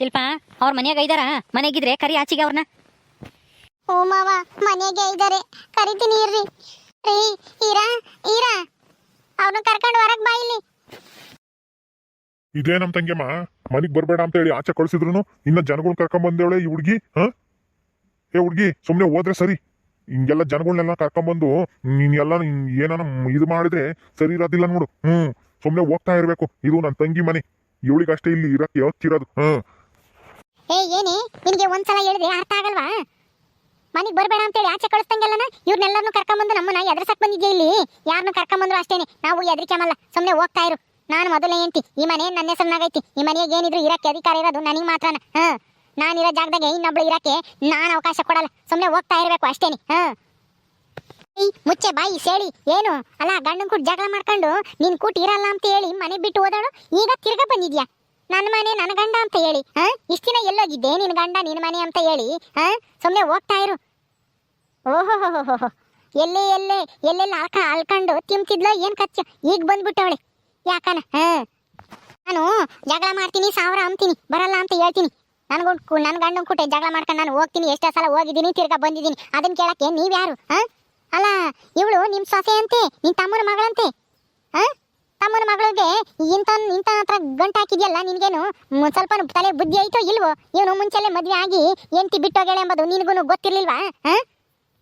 ಶಿಲ್ಪ ಅವ್ರ ಮನ್ಯಾಗ ಐದಾರ? ಮನೆಗಿದ್ರೆ ಕರಿ ಆಚಿಗೆ ಅವ್ರನ್ನ ಓ ಮಾವ ಮನೆಗೆ ಇದ್ದಾರೆ ಕರಿತೀನಿ ಇರ್ರಿ. ರೀ ಈರಾ ಈರಾ. ಅವ್ರನ್ನ ಕರ್ಕೊಂಡು ಹೊರಗ್ ಬಾ ಇಲ್ಲಿ. ಇದೇ ನಮ್ ತಂಗಿಮ್ಮ ಮನಿಗ್ ಬರ್ಬೇಡ ಅಂತ ಹೇಳಿ ಆಚೆ ಕಳ್ಸಿದ್ರು ಇನ್ನ ಜನಗಳ್ ಕರ್ಕೊಂಡ್ ಬಂದೇವಳೆ ಈ ಹುಡ್ಗಿ ಹ? ಏ ಹುಡ್ಗಿ ಸುಮ್ನೆ ಹೋದ್ರೆ ಸರಿ. ಹಿಂಗೆಲ್ಲ ಜನಗಳನ್ನೆಲ್ಲ ಕರ್ಕೊಂಬಂದು ನೀನ್ ಎಲ್ಲ ನೀನ್ ಏನಾನ ಇದು ಮಾಡಿದ್ರೆ ಸರಿ ಇರೋದಿಲ್ಲ ನೋಡು. ಹ್ಮ್ ಸುಮ್ನೆ ಹೋಗ್ತಾ ಇರ್ಬೇಕು. ಇದು ನನ್ ತಂಗಿ ಮನೆ. ಇವಳಿಗಷ್ಟೇ ಇಲ್ಲಿ ಇರಕ್ಕೆ ಹತ್ತಿರೋದು. ಹ್ಮ್ ಏ, ಏನೇ? ನಿನಗೆ ಒಂದ್ಸಲ ಹೇಳಿದ್ರೆ ಅರ್ಥ ಆಗಲ್ವಾ? ಮನೆಗೆ ಬರಬೇಡ ಅಂತೇಳಿ ಆಚೆ ಕಳಿಸ್ದಂಗೆಲ್ಲನ ಇವ್ರನ್ನೆಲ್ಲರನ್ನು ಕರ್ಕೊಂಬಂದು ನಮ್ಮನ್ನ ಎದುರ್ಸಕ್ ಬಂದಿದ್ದೆ ಇಲ್ಲಿ? ಯಾರನ್ನು ಕರ್ಕೊಂಬಂದ್ರು ಅಷ್ಟೇನೆ. ನಾವು ಎದ್ರಿಕೆಮಲ್ಲ ಸುಮ್ಮನೆ ಹೋಗ್ತಾ ಇರು. ನಾನು ಮೊದಲೇ ಎಂತಿ ಈ ಮನೆ ನನ್ನ ಹೆಸರಿನಾಗೈತಿ ಈ ಮನೆಗೆ ಏನಿದ್ರು ಇರಕ್ಕೆ ಅಧಿಕಾರ ಇರೋದು ನನಗೆ ಮಾತ್ರನ. ಹಾ. ನಾನಿರೋ ಜಾಗದಾಗೆ ಇನ್ನೊಬ್ಳು ಇರಕ್ಕೆ ನಾನು ಅವಕಾಶ ಕೊಡಲ್ಲ. ಸುಮ್ಮನೆ ಹೋಗ್ತಾ ಇರಬೇಕು ಅಷ್ಟೇನೆ. ಹಾ. ಮುಚ್ಚೆ ಬಾಯಿ, ಸೇಳಿ. ಏನು? ಅಲ್ಲ, ಗಂಡನ ಕೂಟ್ ಜಗಳ ಮಾಡ್ಕೊಂಡು ನೀನ್ ಕೂಟ ಇರಲ್ಲ ಅಂತ ಹೇಳಿ ಮನೆ ಬಿಟ್ಟು ಓದಾಳು ಈಗ ತಿರ್ಗ ಬಂದಿದ್ಯಾ? ನನ್ನ ಮನೆ ನನ್ನ ಗಂಡ ಅಂತ ಹೇಳಿ, ಹಾ? ಇಷ್ಟ ದಿನ ಎಲ್ಲೋಗಿದ್ದೆ ನಿನ್ನ ಗಂಡ ನಿನ್ನ ಮನೆ ಅಂತ ಹೇಳಿ, ಹಾ? ಸುಮ್ಮನೆ ಹೋಗ್ತಾ ಇರು. ಓಹೋ ಎಲ್ಲೇ ಎಲ್ಲೇ, ಎಲ್ಲೆಲ್ಲ ಅಳ್ಕ ಅಳ್ಕೊಂಡು ತಿಂತಿದ್ಲ ಏನು ಕಚ್ಚ? ಈಗ ಬಂದ್ಬಿಟ್ಟವಳೆ ಯಾಕನ? ಹಾ? ನಾನು ಜಗಳ ಮಾಡ್ತೀನಿ, ಸಾವಿರ ಅಂತೀನಿ, ಬರಲ್ಲ ಅಂತ ಹೇಳ್ತೀನಿ. ನನ್ಗೊಂಡು ನನ್ನ ಗಂಡನ ಕುಟ್ಟೆ ಜಗಳ ಮಾಡ್ಕೊಂಡು ನಾನು ಹೋಗ್ತೀನಿ, ಎಷ್ಟೋ ಸಲ ಹೋಗಿದ್ದೀನಿ, ತಿರ್ಗಾ ಬಂದಿದ್ದೀನಿ. ಅದನ್ನ ಕೇಳಕ್ಕೆ ನೀವ್ಯಾರು? ಹಾ? ಅಲ್ಲ, ಇವಳು ನಿಮ್ಮ ಸೊಸೆ ಅಂತೆ ನಿನ್ ತಮ್ಮನ ಮಗಳಂತೆ. ಹಾ? ತಮ್ಮನ ಮಗಳಿಗೆ ಇಂತ ಇಂತ ಹತ್ರ ಗಂಟು ಹಾಕಿದ್ಯಲ್ಲ ನಿನ್ಗೇನು? ಸ್ವಲ್ಪ ತಲೆ ಬುದ್ಧಿ ಐತೋ ಇಲ್ವೋ? ಇವನು ಮುಂಚೆಲೆ ಮದ್ವೆ ಆಗಿ ಎಂಟಿ ಬಿಟ್ಟೋಗ್ಯಾಳೆ ಎಂಬುದು ನಿನಗೂ ಗೊತ್ತಿರ್ಲಿಲ್ವಾ? ಹಾ?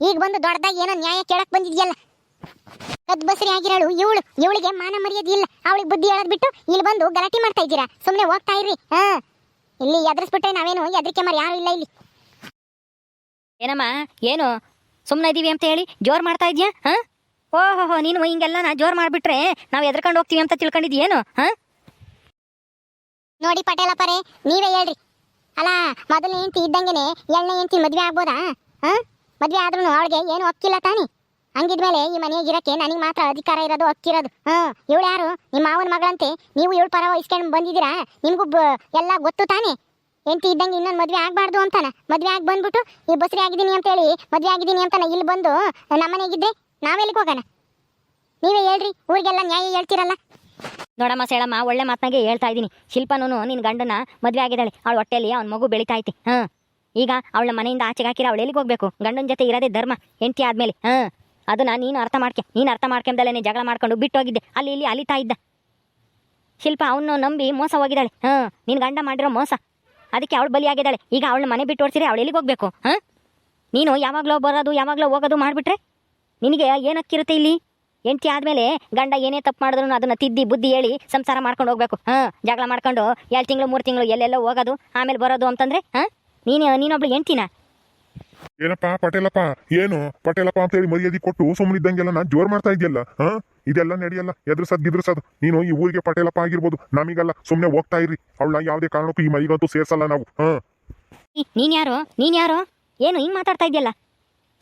ಈಗ ಬಂದು ದೊಡ್ಡದಾಗಿ ಏನೋ ನ್ಯಾಯ ಕೇಳಕ್ ಬಂದಿದ್ಯಲ್ಲ. ಕದ್ಬಸರಿ ಆಗಿರಳು, ಇವಳು, ಇವಳಿಗೆ ಮಾನ ಮರ್ಯಾದೆ ಇಲ್ಲ. ಅವಳಿಗೆ ಬುದ್ಧಿ ಹೇಳದ್ ಬಿಟ್ಟು ಇಲ್ಲಿ ಬಂದು ಗಲಾಟೆ ಮಾಡ್ತಾ ಇದ್ದೀರಾ? ಸುಮ್ಮನೆ ಹೋಗ್ತಾ ಇರ್ರಿ, ಹಾ? ಇಲ್ಲಿ ಎದ್ರಿಸ್ಬಿಟ್ರೆ ನಾವೇನು? ಎದ್ರಿಕೆ ಮಾರಿ ಯಾರು ಇಲ್ಲ ಇಲ್ಲಿ. ಏನಮ್ಮ? ಏನು? ಸುಮ್ಮನೆ ಇದೀವಿ ಅಂತ ಹೇಳಿ ಜೋರು ಮಾಡ್ತಾ ಇದೆಯಾ? ಹಾ? ಓಹೋ ನೀನು ಹಿಂಗೆಲ್ಲ ನಾ ಜೋರ್ ಮಾಡ್ಬಿಟ್ರೆ ನಾವು ಎದ್ರಕೊಂಡು ಹೋಗ್ತೀವಿ ಅಂತ ತಿಳ್ಕೊಂಡಿದ್ಯೇನು, ಹಾ? ನೋಡಿ ಪಟೇಲಪ್ಪರೇ, ನೀವೇ ಹೇಳ್ರಿ. ಅಲ್ಲ ಮೊದಲನೇ ಹೆಂಡತಿ ಇದ್ದಂಗೆನೆ ಎಣ್ಣೆ ಹೆಂಡತಿ ಮದ್ವೆ ಆಗ್ಬೋದಾ? ಹಾ? ಮದ್ವೆ ಆದ್ರೂ ಅವಳಿಗೆ ಏನು ಹಕ್ಕಿಲ್ಲ ತಾನಿ? ಹಂಗಿದ್ಮೇಲೆ ಈ ಮನೆಗೆ ಇರಕ್ಕೆ ನನಗೆ ಮಾತ್ರ ಅಧಿಕಾರ ಇರೋದು, ಹಕ್ಕಿರೋದು. ಹಾ, ಇವಳು ಯಾರು? ನಿಮ್ಮ ಮಾವನ ಮಗಳಂತೆ? ನೀವು ಇವಳು ಪರ ವಹಿಸ್ಕೊಂಡು ಬಂದಿದ್ದೀರಾ? ನಿಮಗೂ ಎಲ್ಲ ಗೊತ್ತು ತಾನೇ? ಹೆಂಡತಿ ಇದ್ದಂಗೆ ಇನ್ನೊಂದು ಮದ್ವೆ ಆಗ್ಬಾರ್ದು ಅಂತಾನೆ? ಮದ್ವೆ ಆಗಿ ಬಂದ್ಬಿಟ್ಟು, ಈ ಬಸ್ರಿ ಆಗಿದ್ದೀನಿ ಅಂತೇಳಿ ಮದ್ವೆ ಆಗಿದ್ದೀನಿ ಅಂತಾನೆ ಇಲ್ಲಿ ಬಂದು ನಮ್ಮನೆಗಿದ್ರೆ ನಾವೆಲ್ಲಿಗೆ ಹೋಗೋಣ? ನೀವೇ ಹೇಳ್ರಿ, ಊರಿಗೆಲ್ಲ ನ್ಯಾಯ ಹೇಳ್ತೀರಲ್ಲ? ನೋಡಮ್ಮ ಸೇಳಮ್ಮ, ಒಳ್ಳೆ ಮಾತನಾಗೆ ಹೇಳ್ತಾ ಇದ್ದೀನಿ. ಶಿಲ್ಪನೂ ನಿನ್ನ ಗಂಡನ ಮದುವೆ ಆಗಿದ್ದಾಳೆ. ಅವಳ ಹೊಟ್ಟೆಯಲ್ಲಿ ಅವ್ನ ಮಗು ಬೆಳಿತಾ ಐತಿ ಹಾ. ಈಗ ಅವಳ ಮನೆಯಿಂದ ಆಚೆಗೆ ಹಾಕಿರ ಅವಳು ಎಲ್ಲಿಗೆ ಹೋಗಬೇಕು? ಗಂಡನ ಜೊತೆ ಇರೋದೇ ಧರ್ಮ, ಹೆಂಡತಿ ಆದ್ಮೇಲೆ. ಹಾಂ. ಅದನ್ನು ನೀನು ಅರ್ಥ ಮಾಡ್ಕೆ. ನೀನು ಅರ್ಥ ಮಾಡ್ಕೊಂಡಲ್ಲೇ ಜಗಳ ಮಾಡ್ಕೊಂಡು ಬಿಟ್ಟೋಗಿದ್ದೆ. ಅಲ್ಲಿ ಇಲ್ಲಿ ಅಲಿತಾ ಇದ್ದ. ಶಿಲ್ಪ ಅವನು ನಂಬಿ ಮೋಸ ಹೋಗಿದ್ದಾಳೆ. ಹಾಂ. ನಿನ್ನ ಗಂಡ ಮಾಡಿರೋ ಮೋಸ. ಅದಕ್ಕೆ ಅವಳು ಬಲಿಯಾಗಿದ್ದಾಳೆ. ಈಗ ಅವಳ ಮನೆ ಬಿಟ್ಟು ಓಡಿಸಿದ್ರೆ ಅವಳು ಎಲ್ಲಿಗೆ ಹೋಗಬೇಕು? ಹಾಂ? ನೀನು ಯಾವಾಗಲೋ ಬರೋದು, ಯಾವಾಗಲೋ ಹೋಗೋದು ಮಾಡಿಬಿಟ್ರೆ? ನಿನಗೆ ಏನಕ್ಕಿರುತ್ತೆ ಇಲ್ಲಿ? ಹೆಂಡತಿ ಆದಮೇಲೆ ಗಂಡ ಏನೇ ತಪ್ಪು ಮಾಡಿದ್ರು ಅದನ್ನ ತಿದ್ದಿ ಬುದ್ಧಿ ಹೇಳಿ ಸಂಸಾರ ಮಾಡ್ಕೊಂಡು ಹೋಗ್ಬೇಕು. ಹಾ ಜಗಳ ಮಾಡ್ಕೊಂಡು ಎರಡು ತಿಂಗಳು ಮೂರು ತಿಂಗಳು ಎಲ್ಲೆಲ್ಲೋ ಹೋಗೋದು ಆಮೇಲೆ ಬರೋದು ಅಂತಂದ್ರೆ ಹಾ? ನೀನು ನೀನೊಬ್ಳು ಎಂಟಿನ ಏನಪ್ಪ ಪಟೇಲಪ್ಪ? ಏನು? ಪಟೇಲಪ್ಪ ಅಂತ ಹೇಳಿ ಮರ್ಯಾದೆ ಕೊಟ್ಟು ಸುಮ್ಮನಿದ್ದಂಗೆಲ್ಲ ನಾನು ಜೋರ್ ಮಾಡ್ತಾ ಇದೆಯಲ್ಲ ಹಾ? ಇದೆಲ್ಲ ನಡೆಯಲ್ಲ ಎದುರ್ಸದ್ ಗಿದ್ರಸದ್. ನೀನು ಈ ಊರಿಗೆ ಪಟೇಲಪ್ಪ ಆಗಿರ್ಬೋದು ನಮಗೆಲ್ಲ ಸುಮ್ಮನೆ ಹೋಗ್ತಾ ಇರಿ ಅವಳನ್ನ ಯಾವುದೇ ಕಾರಣಕ್ಕೂ ಈ ಮನೆಗಂತೂ ಸೇರ್ಸಲ್ಲ ನಾವು ಹಾ? ನೀನು ಯಾರು? ನೀನು ಯಾರು? ಏನು ಹಿಂಗೆ ಮಾತಾಡ್ತಾ ಇದೆಯಲ್ಲ?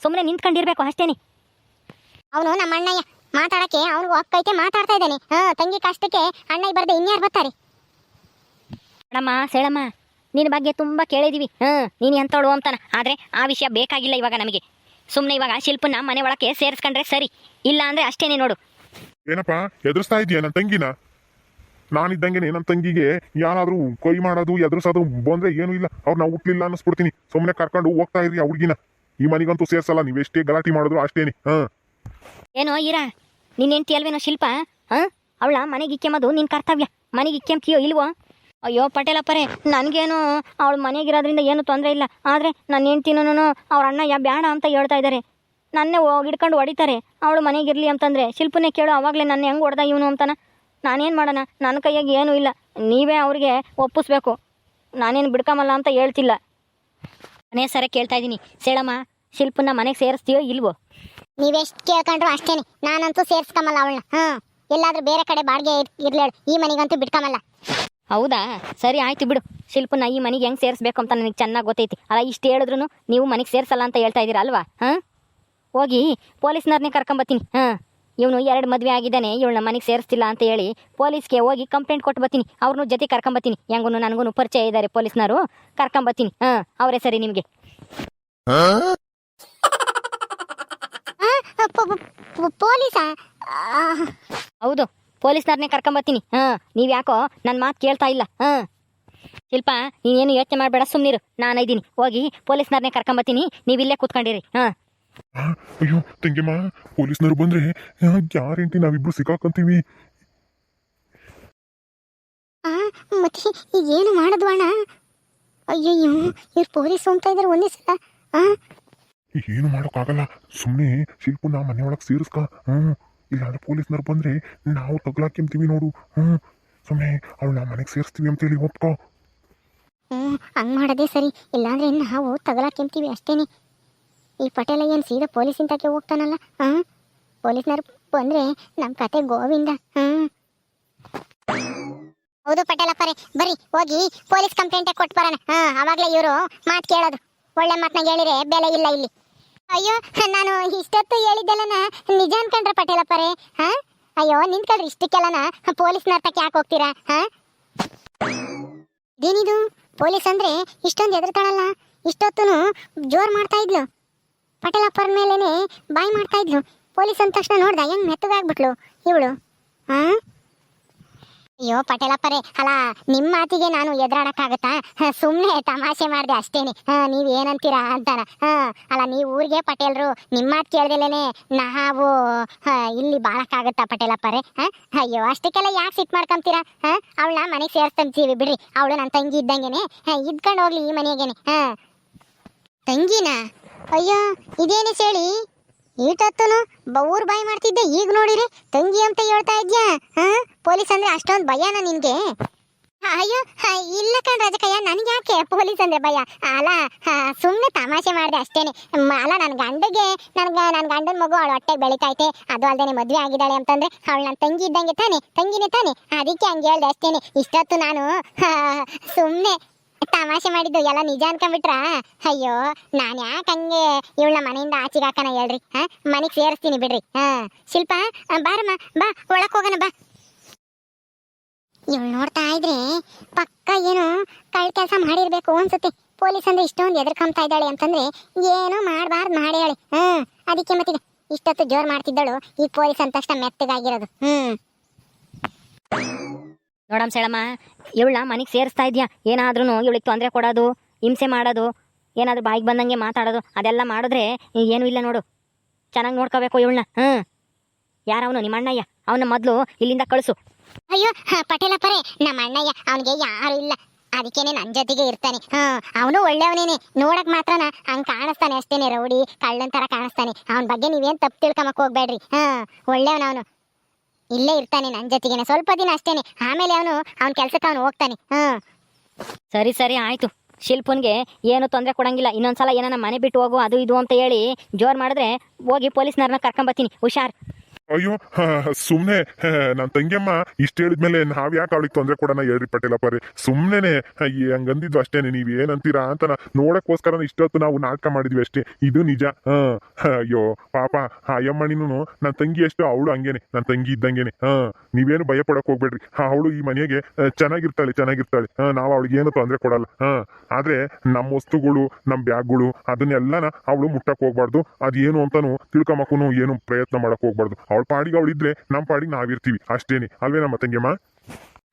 ಸುಮ್ಮನೆ ನಿಂತ್ಕೊಂಡಿರ್ಬೇಕು ಅಷ್ಟೇನೆ. ಅವನು ನಮ್ಮ ಅಣ್ಣಯ್ಯ. ಮಾತಾಡಕ್ಕೆ ಅವನು ಒಕ್ಕೈತೆ ಮಾತಾಡ್ತಾ ಇದ್ದಾನೆ. ಹಾ ತಂಗಿ ಕಷ್ಟಕ್ಕೆ ಅಣ್ಣ ಬರ್ದೆ ಇನ್ಯಾರು ಬರ್ತಾರೆ? ಅಣ್ಣಮ್ಮ ಸೇಳಮ್ಮ ನಿನ್ನ ಬಗ್ಗೆ ತುಂಬ ಕೇಳಿದೀವಿ. ಹಾಂ ನೀನು ಎಂತೋಳು ಅಂತಾನ? ಆದರೆ ಆ ವಿಷಯ ಬೇಕಾಗಿಲ್ಲ ಇವಾಗ ನಮಗೆ. ಸುಮ್ಮನೆ ಇವಾಗ ಶಿಲ್ಪನ ಮನೆ ಒಳಕ್ಕೆ ಸೇರಿಸ್ಕೊಂಡ್ರೆ ಸರಿ. ಇಲ್ಲ ಅಂದರೆ ಅಷ್ಟೇನೆ ನೋಡು. ಏನಪ್ಪ ಎದುರಿಸ್ತಾ ಇದೀಯ ನನ್ನ ತಂಗಿನ? ನಾನಿದ್ದಂಗೆ ನನ್ನ ತಂಗಿಗೆ ಯಾರಾದ್ರೂ ಕೈ ಮಾಡೋದು ಎದುರಿಸೋದು ಬಂದ್ರೆ ಏನು ಇಲ್ಲ. ಅವ್ರು ನಾವು ಹುಟ್ಲಿಲ್ಲ ಅನ್ನಿಸ್ಬಿಡ್ತೀನಿ. ಸುಮ್ಮನೆ ಕರ್ಕೊಂಡು ಹೋಗ್ತಾ ಇರಿ ಆ ಹುಡುಗಿನ? ಈ ಮನೆಗಂತೂ ಸೇರ್ಸಲ್ಲ ನೀವೆಷ್ಟೇ ಎಷ್ಟೇ ಗಲಾಟೆ ಮಾಡಿದ್ರು ಅಷ್ಟೇನೆ. ಹಾ. ಏನೋ ಈರಾ ನಿನ್ನ ಹೆಂಡತಿ ಅಲ್ವೇನೋ ಶಿಲ್ಪ, ಹಾಂ? ಅವಳ ಮನೆಗೆ ಇಕ್ಕೆಂಬದು ನಿನ್ನ ಕರ್ತವ್ಯ. ಮನೆಗೆ ಇಕ್ಕೆಂಬ್ತೀಯೋ ಇಲ್ವೋ? ಅಯ್ಯೋ ಪಟೇಲಪ್ಪರೇ, ನನಗೇನು ಅವಳ ಮನೆಗಿರೋದ್ರಿಂದ ಏನು ತೊಂದರೆ ಇಲ್ಲ. ಆದರೆ ನನ್ನ ಹೆಂಡ್ತಿನೂ ಅವ್ರ ಅಣ್ಣ ಯಾ ಬೇಡ ಅಂತ ಹೇಳ್ತಾ ಇದ್ದಾರೆ ನನ್ನೇ ಹೋಗಿ ಹಿಡ್ಕೊಂಡು ಹೊಡಿತಾರೆ. ಅವಳು ಮನೆಗಿರಲಿ ಅಂತಂದರೆ ಶಿಲ್ಪನೇ ಕೇಳು, ಅವಾಗ್ಲೇ ನನ್ನ ಹೆಂಗೆ ಹೊಡೆದ ಇವನು ಅಂತಾನ? ನಾನೇನು ಮಾಡೋಣ? ನನ್ನ ಕೈಯಾಗ ಏನೂ ಇಲ್ಲ. ನೀವೇ ಅವ್ರಿಗೆ ಒಪ್ಪಿಸ್ಬೇಕು. ನಾನೇನು ಬಿಡ್ಕಮಲ್ಲ ಅಂತ ಹೇಳ್ತಿಲ್ಲ. ಮನೆ ಸರ ಕೇಳ್ತಾ ಇದ್ದೀನಿ ಸೇಳಮ್ಮ ಶಿಲ್ಪನ ಮನೆಗೆ ಸೇರಿಸ್ತೀಯೋ ಇಲ್ವೋ? ನೀವೆಷ್ಟು ಕೇಳ್ಕೊಂಡ್ರು ಅಷ್ಟೇನೆ. ನಾನಂತೂ ಸೇರ್ಸ್ಕೊಂಬಲ್ಲ ಅವಳನ್ನ. ಹಾ ಎಲ್ಲಾದ್ರೂ ಬೇರೆ ಕಡೆ ಬಾಡಿಗೆ ಇರ್ಲೇಳು. ಈ ಮನೆಗಂತೂ ಬಿಟ್ಕೊಂಬಲ್ಲ ಹೌದಾ? ಸರಿ ಆಯ್ತು ಬಿಡು. ಶಿಲ್ಪನ ಈ ಮನೆಗೆ ಹೆಂಗ್ ಸೇರಿಸ್ಬೇಕು ಅಂತ ನನಗೆ ಚೆನ್ನಾಗಿ ಗೊತ್ತೈತಿ. ಅಲ್ಲ ಇಷ್ಟು ಹೇಳಿದ್ರು ನೀವು ಮನೆಗೆ ಸೇರಿಸಲ್ಲ ಅಂತ ಹೇಳ್ತಾ ಇದ್ದೀರಾ ಅಲ್ವಾ? ಹಾ? ಹೋಗಿ ಪೊಲೀಸ್ನವ್ರನ್ನೇ ಕರ್ಕೊಂಬತ್ತೀನಿ. ಹಾ ಇವನು ಎರಡು ಮದುವೆ ಆಗಿದ್ದಾನೆ. ಇವಳನ್ನ ಮನೆಗೆ ಸೇರಿಸ್ತಿಲ್ಲ ಅಂತ ಹೇಳಿ ಪೊಲೀಸ್ಗೆ ಹೋಗಿ ಕಂಪ್ಲೇಂಟ್ ಕೊಟ್ಟು ಬರ್ತೀನಿ ಅವ್ರನ್ನೂ ಜೊತೆ ಕರ್ಕೊಂಬತ್ತೀನಿ. ಹೆಂಗೂ ನನಗೂ ಪರಿಚಯ ಇದ್ದಾರೆ ಪೊಲೀಸ್ನವರು. ಕರ್ಕೊಂಬತ್ತೀನಿ. ಹಾ ಅವರೇ ಸರಿ ನಿಮಗೆ. ಪೊಲೀಸಾ? ಆ, ಹೌದು ಪೊಲೀಸ್ನವ್ರನ್ನೇ ಕರ್ಕೊಂಬರ್ತೀನಿ ಹಾಂ ನೀವು ಯಾಕೋ ನನ್ನ ಮಾತು ಕೇಳ್ತಾ ಇಲ್ಲ. ಹಾಂ. ಶಿಲ್ಪ ನೀನೇನು ಯೋಚನೆ ಮಾಡಬೇಡ ಸುಮ್ಮನಿರು ನಾನು ಇದ್ದೀನಿ ಹೋಗಿ ಪೊಲೀಸ್ನವ್ರನ್ನೇ ಕರ್ಕೊಂಬರ್ತೀನಿ ನೀವು ಇಲ್ಲೇ ಕೂತ್ಕೊಂಡಿರಿ. ಹಾಂ. ಅಯ್ಯೋ ತಂಗಿಮ್ಮ ಪೊಲೀಸ್ನವ್ರು ಬಂದ್ರೆ ಗ್ಯಾರಂಟಿ ನಾವಿಬ್ರು ಸಿಕ್ಕಾಕಂತೀವಿ? ಆ ಮತ್ತೆ ಈಗ ಏನು ಮಾಡೋದು ಅಣ್ಣ ಅಯ್ಯಯ್ಯೋ ಇವ್ರು ಪೊಲೀಸ್ ಅಂತ ಇದ್ದಾರೆ ಒಂದೇ ಸಲ. ಆ ಏನು ಮಾಡೋಕ್ಕಾಗಲ್ಲ. ಸುಮ್ಮನೆ ಶಿಲ್ಪು ನಾ ಮನೆಯೊಳಗೆ ಸೇರಿಸ್ಕ ಹ್ಞೂ ಇಲ್ಲಾಂದ್ರೆ ಪೊಲೀಸ್ನವ್ರು ಬಂದರೆ ನಾವು ತಗ್ಲಾಕೆಂತೀವಿ ನೋಡು ಹ್ಞೂ ಸುಮ್ಮನೆ ಅವಳು ನಾ ಮನೆಗೆ ಸೇರಿಸ್ತೀವಿ ಅಂತೇಳಿ ಒಪ್ಕೋ. ಹ್ಞೂ ಹಂಗೆ ಮಾಡೋದೇ ಸರಿ. ಇಲ್ಲಾಂದ್ರೆ ನಾವು ತಗಲಾಕೆಂತೀವಿ ಅಷ್ಟೇನೆ. ಈ ಪಟೇಲ ಏನು ಸೀದಾ ಪೊಲೀಸ್ ಇಂತಕ್ಕೆ ಹೋಗ್ತಾನಲ್ಲ ಹಾಂ ಪೊಲೀಸ್ನವ್ರು ಬಂದರೆ ನಮ್ಮ ಕತೆ ಗೋವಿಂದ ಹ್ಞೂ ಹೌದು ಪಟೇಲಪ್ಪರೇ ಬರ್ರಿ, ಹೋಗಿ ಪೊಲೀಸ್ ಕಂಪ್ಲೇಂಟೇ ಕೊಟ್ಟು ಬರೋಣ. ಹಾಂ ಆವಾಗಲೇ ಇವರು ಮಾತು ಕೇಳೋದು. ಒಳ್ಳೆ ಮಾತನ್ನ ಹೇಳಿದ್ರೆ ಬೆಲೆ ಇಲ್ಲ ಇಲ್ಲಿ. ಅಯ್ಯೋ, ನಾನು ಇಷ್ಟೊತ್ತು ಹೇಳಿದ್ದೆಲ್ಲನ ನಿಜ ಅನ್ಕೊಂಡ್ರೆ ಪಟೇಲಪ್ಪರೇ, ಹಾ? ಅಯ್ಯೋ, ನಿಂತ್ಕೊಳ್ರಿ ಇಷ್ಟಕ್ಕೆಲ್ಲನ ಪೊಲೀಸ್ನ ಅರ್ಥಕ್ಕೆ ಯಾಕೆ ಹೋಗ್ತೀರಾ, ಹಾ? ಏನಿದು? ಪೊಲೀಸ್ ಅಂದ್ರೆ ಇಷ್ಟೊಂದು ಎದುರ್ತಾಳಲ್ಲ ಇಷ್ಟೊತ್ತು ಜೋರ್ ಮಾಡ್ತಾ ಇದ್ಲು. ಪಟೇಲಪ್ಪರ ಮೇಲೇನೆ ಬಾಯ್ ಮಾಡ್ತಾ ಇದ್ಲು. ಪೊಲೀಸ್ ಅಂದ ತಕ್ಷಣ ನೋಡ್ದ, ಹೆಂಗ್ ಮೆತ್ತಗಾಗ್ಬಿಟ್ಲು ಇವಳು, ಹಾ? ಅಯ್ಯೋ, ಪಟೇಲಪ್ಪರೇ ಅಲ್ಲ ನಿಮ್ಮ ಮಾತಿಗೆ ನಾನು ಎದುರಾಡಕ್ಕಾಗತ್ತಾ? ಸುಮ್ಮನೆ ತಮಾಷೆ ಮಾಡಿದೆ ಅಷ್ಟೇನೆ. ನೀವ್ ಏನಂತೀರಾ ಅಂತಾನ. ಹಾ ಅಲ್ಲ ನೀವು ಊರಿಗೆ ಪಟೇಲ್ರು ನಿಮ್ಮ ಮಾತು ಕೇಳ್ದಲೇನೆ ನಾವು ಇಲ್ಲಿ ಬಾಳಕ್ಕಾಗತ್ತಾ ಪಟೇಲಪ್ಪರೇ? ಅಯ್ಯೋ, ಅಷ್ಟಕ್ಕೆಲ್ಲ ಯಾಕೆ ಸಿಟ್ ಮಾಡ್ಕೊಂತೀರಾ? ಅವಳನ್ನ ಮನೆಗೆ ಸೇರ್ಸ್ಕೊಂತೀವಿ ಬಿಡ್ರಿ. ಅವಳು ನನ್ನ ತಂಗಿ ಇದ್ದಂಗೆನೆ. ಇದ್ಕೊಂಡು ಹೋಗ್ಲಿ ಈ ಮನೆಗೇನೆ. ತಂಗಿನ? ಅಯ್ಯೋ, ಇದೇನೆ ಹೇಳಿ ಈಟತ್ತನು ಬೌರ್ ಬಾಯಿ ಮಾಡ್ತಿದ್ದೆ, ಈಗ ನೋಡಿರಿ. ತಂಗಿ ಅಂತ ಹೇಳ್ತಾ ಇದ್ಯಾ? ಹಾ? ಪೊಲೀಸ್ ಅಂದ್ರೆ ಅಷ್ಟೊಂದು ಭಯನ ನಿನ್ಗೆ? ಅಯ್ಯೋ ಇಲ್ಲ ಕಣ್ ರಾಜಕಯ್ಯ, ನನ್ಗೆ ಯಾಕೆ ಪೊಲೀಸ್ ಅಂದ್ರೆ ಭಯ? ಅಲ್ಲ ಸುಮ್ಮನೆ ತಮಾಷೆ ಮಾಡಿದೆ ಅಷ್ಟೇನೆ. ಅಲ್ಲ ನನ್ನ ಗಂಡಗೆ, ನನ್ಗೆ ನನ್ನ ಗಂಡನ ಮಗು ಅವಳ ಹೊಟ್ಟೆ ಬೆಳಿತೈತೆ. ಅದು ಅಲ್ಲದೆ ಮದ್ವೆ ಆಗಿದ್ದಾಳೆ ಅಂತಂದ್ರೆ ಅವಳು ನನ್ನ ತಂಗಿ ಇದ್ದಂಗೆ ತಾನೆ, ತಂಗಿನೇ ತಾನೆ. ಅದಕ್ಕೆ ಹಂಗೆ ಹೇಳ್ದೆ ಅಷ್ಟೇನೆ. ಇಷ್ಟೊತ್ತು ನಾನು ಸುಮ್ಮನೆ ತಮಾಷೆ ಮಾಡಿದ್ದು ಎಲ್ಲ ನಿಜ ಅನ್ಕೊಂಡ್ಬಿಟ್ರ? ಅಯ್ಯೋ, ನಾನು ಯಾಕೆ ಹಂಗೆ ಇವಳನ್ನ ಮನೆಯಿಂದ ಆಚೆಗೆ ಹಾಕೋಣ ಹೇಳ್ರಿ, ಹಾ? ಮನೆಗೆ ಸೇರಿಸ್ತೀನಿ ಬಿಡ್ರಿ, ಹಾ? ಶಿಲ್ಪ ಬಾರಮ್ಮ ಬಾ, ಒಳಕ್ ಹೋಗೋಣ, ಬಾ. ಇವಳು ನೋಡ್ತಾ ಇದ್ರೆ ಪಕ್ಕ ಏನು ಕಳ್ ಕೆಲಸ ಮಾಡಿರ್ಬೇಕು ಅನ್ಸುತ್ತೆ. ಪೊಲೀಸ್ ಅಂದ್ರೆ ಇಷ್ಟೊಂದು ಎದುರ್ಕೊಂತಾ ಇದ್ದಾಳೆ ಅಂತಂದ್ರೆ ಏನೋ ಮಾಡಬಾರ್ದು ಮಾಡ್ಯಾಳೆ. ಹ್ಮ್, ಅದಕ್ಕೆ ಮತ್ತೀಗ ಇಷ್ಟೊತ್ತು ಜೋರ್ ಮಾಡ್ತಿದ್ದಳು ಈ ಪೊಲೀಸ್ ಅಂದ ತಕ್ಷಣ ಮೆತ್ತಗಾಗಿರೋದು. ಹ್ಮ್. ನೋಡಮ್ ಸೇಳಮ್ಮ ಇವಳ ಮನೆಗೆ ಸೇರಿಸ್ತಾ ಇದೆಯಾ? ಏನಾದ್ರೂ ಇವಳಿಗೆ ತೊಂದರೆ ಕೊಡೋದು, ಹಿಂಸೆ ಮಾಡೋದು, ಏನಾದರೂ ಬಾಯಿಗೆ ಬಂದಂಗೆ ಮಾತಾಡೋದು, ಅದೆಲ್ಲ ಮಾಡಿದ್ರೆ ಏನು ಇಲ್ಲ ನೋಡು. ಚೆನ್ನಾಗಿ ನೋಡ್ಕೋಬೇಕು ಇವಳನ್ನ. ಹ್ಞೂ ಯಾರವನು? ನಿಮ್ಮ ಅಣ್ಣಯ್ಯ ಅವನ ಮೊದಲು ಇಲ್ಲಿಂದ ಕಳಿಸು. ಅಯ್ಯೋ ಪರೇ, ನಮ್ಮ ಅಣ್ಣಯ್ಯ, ಅವನಿಗೆ ಯಾರು ಇಲ್ಲ. ಅದಕ್ಕೇನೆ ನನ್ನ ಜೊತೆಗೆ ಇರ್ತಾನೆ. ಹಾ ಅವನು ಒಳ್ಳೆಯವನೇನೆ. ನೋಡಕ್ ಮಾತ್ರನ, ಹಂಗ್ ಕಾಣಿಸ್ತಾನೆ ಅಷ್ಟೇನೆ ರೌಡಿ, ಕಳ್ಳನ್ ತರ ಕಾಣಿಸ್ತಾನೆ. ಅವನ ಬಗ್ಗೆ ನೀವೇನ್ ತಪ್ಪು ತಿಳ್ಕೊಂಬಕ್ ಹೋಗ್ಬೇಡ್ರಿ. ಹಾ ಒಳ್ಳೆಯವನ ಅವನು. ಇಲ್ಲೇ ಇರ್ತಾನೆ ನನ್ನ ಜೊತೆಗೆ ಸ್ವಲ್ಪ ದಿನ ಅಷ್ಟೇನೆ. ಆಮೇಲೆ ಅವನು, ಅವನ ಕೆಲ್ಸಕ್ಕೆ ಅವನು ಹೋಗ್ತಾನೆ. ಹಾ ಸರಿ ಸರಿ, ಆಯ್ತು. ಶಿಲ್ಪನ್ಗೆ ಏನು ತೊಂದರೆ ಕೊಡಂಗಿಲ್ಲ. ಇನ್ನೊಂದ್ಸಲ ಏನನ್ನ ಮನೆ ಬಿಟ್ಟು ಹೋಗು, ಅದು ಇದು ಅಂತ ಹೇಳಿ ಜೋರ್ ಮಾಡಿದ್ರೆ ಹೋಗಿ ಪೊಲೀಸ್ನವ್ರನ್ನ ಕರ್ಕೊಂಬತ್ತೀನಿ. ಹುಷಾರ್. ಅಯ್ಯೋ ಸುಮ್ಮನೆ ನನ್ನ ತಂಗಿಯಮ್ಮ ಇಷ್ಟ ಹೇಳಿದ್ಮೇಲೆ ನಾವ್ ಯಾಕೆ ಅವಳಿಗೆ ತೊಂದರೆ ಕೊಡೋಣ ಹೇಳ್ರಿ ಪಟೇಲಪ್ಪರೇ ಸುಮ್ಮನೆ ಹಂಗಂದಿದ್ದು ಅಷ್ಟೇನೆ ನೀವ್ ಏನಂತೀರಾ ಅಂತ ನೋಡೋಕ್ಕೋಸ್ಕರ ಇಷ್ಟೊತ್ತು ನಾವು ನಾಟಕ ಮಾಡಿದ್ವಿ ಅಷ್ಟೇ. ಇದು ನಿಜ. ಅಯ್ಯೋ, ಪಾಪ, ಆ ಅಯ್ಯಮ್ಮಣಿನೂ ನನ್ನ ತಂಗಿ ಎಷ್ಟು ಅವಳು ಹಂಗೇನೆ ನನ್ನ ತಂಗಿ ಇದ್ದಂಗೆನೆ. ಹಾ, ನೀವೇನು ಭಯ ಪಡಕ್ ಹೋಗ್ಬೇಡ್ರಿ ಅವಳು ಈ ಮನೆಗೆ ಚೆನ್ನಾಗಿರ್ತಾಳೆ ಚೆನ್ನಾಗಿರ್ತಾಳೆ. ಹಾ, ನಾವು ಅವಳಿಗೆ ಏನು ತೊಂದರೆ ಕೊಡಲ್ಲ. ಹಾ, ಆದ್ರೆ ನಮ್ಮ ವಸ್ತುಗಳು ನಮ್ಮ ಬ್ಯಾಗ್ಗಳು, ಅದನ್ನೆಲ್ಲನ ಅವಳು ಮುಟ್ಟಕ್ ಹೋಗ್ಬಾರ್ದು. ಅದೇನು ಅಂತಾನು ತಿಳ್ಕೊಂಬಕ್ಕೂ ಏನು ಪ್ರಯತ್ನ ಮಾಡಕ್ ಹೋಗ್ಬಾರ್ದು. ಅವಳ ಪಾಡಿಗೆ ಅವಳು ಇದ್ರೆ ನಮ್ಮ ಪಾಡಿಗೆ ನಾವಿರ್ತೀವಿ. ಅಷ್ಟೇನೆ. ಅಲ್ವೇ ನಮ್ಮ ತಂಗಿಯಮ್ಮ?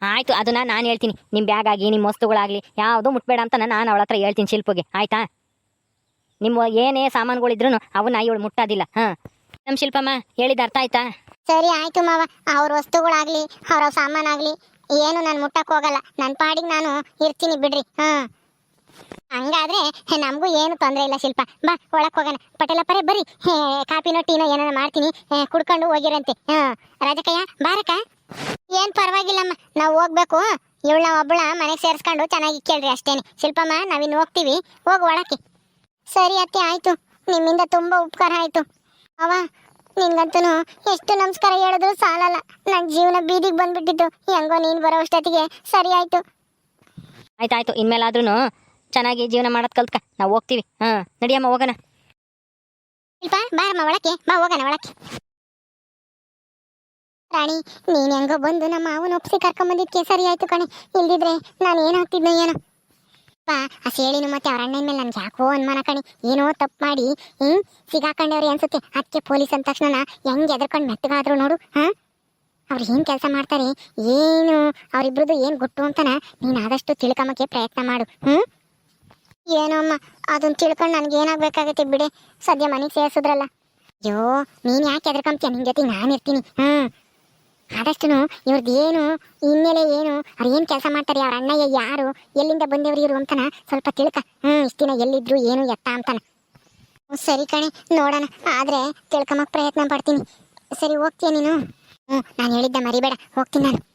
ಆಯ್ತು ಅದನ್ನ ನಾನು ಹೇಳ್ತೀನಿ. ನಿಮ್ಮ ಬ್ಯಾಗ್ ಆಗಿ ನಿಮ್ಮ ವಸ್ತುಗಳಾಗ್ಲಿ ಯಾವುದು ಮುಟ್ಬೇಡ ಅಂತ ನಾನು ಅವಳ ಹತ್ರ ಹೇಳ್ತೀನಿ ಶಿಲ್ಪಗೆ. ಆಯ್ತಾ? ನಿಮ್ಮ ಏನೇ ಸಾಮಾನುಗಳಿದ್ರು ಅವನ್ನ ಇವಳು ಮುಟ್ಟೋದಿಲ್ಲ. ಹಾಂ. ನಮ್ಮ ಶಿಲ್ಪಮ್ಮ ಹೇಳಿದ ಅರ್ಥ ಆಯ್ತಾ? ಸರಿ ಆಯ್ತು ಮಾವ. ಅವ್ರ ವಸ್ತುಗಳಾಗ್ಲಿ ಅವ್ರ ಸಾಮಾನಾಗ್ಲಿ ಏನು ನಾನು ಮುಟ್ಟಕ್ ಹೋಗಲ್ಲ. ನನ್ನ ಪಾಡಿಗೆ ನಾನು ಇರ್ತೀನಿ ಬಿಡ್ರಿ. ಹಾ. ಹಂಗಾದ್ರೆ ನಮಗೂ ಏನು ತೊಂದರೆ ಇಲ್ಲ ಶಿಲ್ಪ. ಬಾ, ಒಳಕ್ ಹೋಗೋಣ. ಪಟೇಲಪ್ಪರೇ ಬರಿ ಕಾಪಿನೋ ಟೀನೋ ಏನಾರ ಮಾಡ್ತೀನಿ. ಕುಡ್ಕೊಂಡು ಹೋಗಿರಂತೆ. ಹಾ, ರಾಜಕಯ್ಯ ಬಾರಕ ಏನ್ ಪರವಾಗಿಲ್ಲಮ್ಮ, ನಾವು ಹೋಗ್ಬೇಕು. ಇವಳ ಒಬ್ಬಳ ಮನೆಗೆ ಸೇರಿಸ್ಕೊಂಡು ಚೆನ್ನಾಗಿ ಕೇಳ್ರಿ ಅಷ್ಟೇನೆ. ಶಿಲ್ಪಮ್ಮ, ನಾವಿನ್ನು ಹೋಗ್ತೀವಿ. ಹೋಗ್ ಒಳಕ್ಕೆ. ಸರಿ ಅತ್ತೆ, ಆಯ್ತು. ನಿಮ್ಮಿಂದ ತುಂಬಾ ಉಪಕಾರ ಆಯ್ತು. ಅವ ನಿನ್ಗಂತೂ ಎಷ್ಟು ನಮಸ್ಕಾರ ಹೇಳಿದ್ರು ಸಾಲಲ್ಲ. ನನ್ನ ಜೀವನ ಬೀದಿಗೆ ಬಂದ್ಬಿಟ್ಟಿತ್ತು. ಹೆಂಗೋ ನೀನ್ ಬರೋ ಅಷ್ಟೊತ್ತಿಗೆ ಸರಿ ಆಯ್ತು. ಆಯ್ತಾಯ್ತು ಇನ್ಮೇಲಾದ್ರೂ ಚೆನ್ನಾಗಿ ಜೀವನ ಮಾಡೋದು ಕಲ್ತ್ಕ, ನಾವ್ ಹೋಗ್ತೀವಿ. ಹಾಂ, ನಡಿಯಮ್ಮ, ಹೋಗೋಣ. ಒಳಕ್ಕೆ. ಬಾ, ಹೋಗೋಣ, ಒಳಕ್ಕೆ. ರಾಣಿ, ನೀನ್ ಹೆಂಗ ಬಂದು ನಮ್ಮ ಮಾವನ ಒಪ್ಸಿ ಕರ್ಕೊಂಬಂದಿದ್ಕೆ ಸರಿ ಆಯ್ತು ಕಣೆ. ಇಲ್ದಿದ್ರೆ ನಾನು ಏನಾಗ್ತಿದ್ನೋ ಏನೋ. ಅಪ್ಪ ಆ ಸೇಳಿನ ಮತ್ತೆ ಅವ್ರ ಅಣ್ಣನ ಮೇಲೆ ನನ್ಗೆ ಯಾಕೋ ಅನುಮಾನ ಕಣಿ. ಏನೋ ತಪ್ಪು ಮಾಡಿ ಹಿಂಗ್ ಸಿಗಾಕೊಂಡವ್ರಿ ಅನ್ಸುತ್ತೆ ಅದಕ್ಕೆ ಪೊಲೀಸ್ ಅಂದ ತಕ್ಷಣ ಹೆಂಗ್ ಎದ್ರಕೊಂಡು ಮೆತ್ತಗಾದ್ರು ನೋಡು, ಹಾ. ಅವ್ರು ಏನ್ ಕೆಲಸ ಮಾಡ್ತಾರೆ, ಏನು ಅವ್ರಿಬ್ರದ್ದು ಏನ್ ಗೊತ್ತು ಅಂತಾನ ನೀನ್ ಆದಷ್ಟು ತಿಳ್ಕೊಂಬಕ್ಕೆ ಪ್ರಯತ್ನ ಮಾಡು, ಹ್ಮ್. ಏನೋ ಅಮ್ಮ ಅದನ್ನ ತಿಳ್ಕೊಂಡು ನನಗೆ ಏನಾಗ್ಬೇಕಾಗತ್ತೆ ಬಿಡೆ. ಸದ್ಯ ಮನೆಗೆ ಸೇರಿಸಿದ್ರಲ್ಲ. ಅಯ್ಯೋ, ನೀನ್ ಯಾಕೆ ಎದ್ರಕಂತೀಯ ನಿನ್ ಜೊತೆ ನಾನು ಇರ್ತೀನಿ. ಹ್ಮ್. ಆದಷ್ಟು ಇವ್ರದ್ದು ಏನು ಹಿನ್ನೆಲೆ ಏನು, ಅವ್ರು ಏನ್ ಕೆಲಸ ಮಾಡ್ತಾರೆ, ಅವ್ರ ಅಣ್ಣಯ್ಯ ಯಾರು, ಎಲ್ಲಿಂದ ಬಂದವ್ರು ಇವರು ಅಂತನ ಸ್ವಲ್ಪ ತಿಳ್ಕ. ಹ್ಮ್ ಇಷ್ಟಿನ ಎಲ್ಲಿದ್ರು ಏನು ಎತ್ತ ಅಂತಾನ. ಸರಿ ಕಣೆ, ನೋಡೋಣ. ಆದ್ರೆ ತಿಳ್ಕೊಮಕ್ ಪ್ರಯತ್ನ ಪಡ್ತೀನಿ. ಸರಿ, ಹೋಗ್ತೀಯ ನೀನು? ಹ್ಞೂ ನಾನು ಹೇಳಿದ್ದೆ ಮರಿಬೇಡ. ಹೋಗ್ತೀನಿ ನಾನು.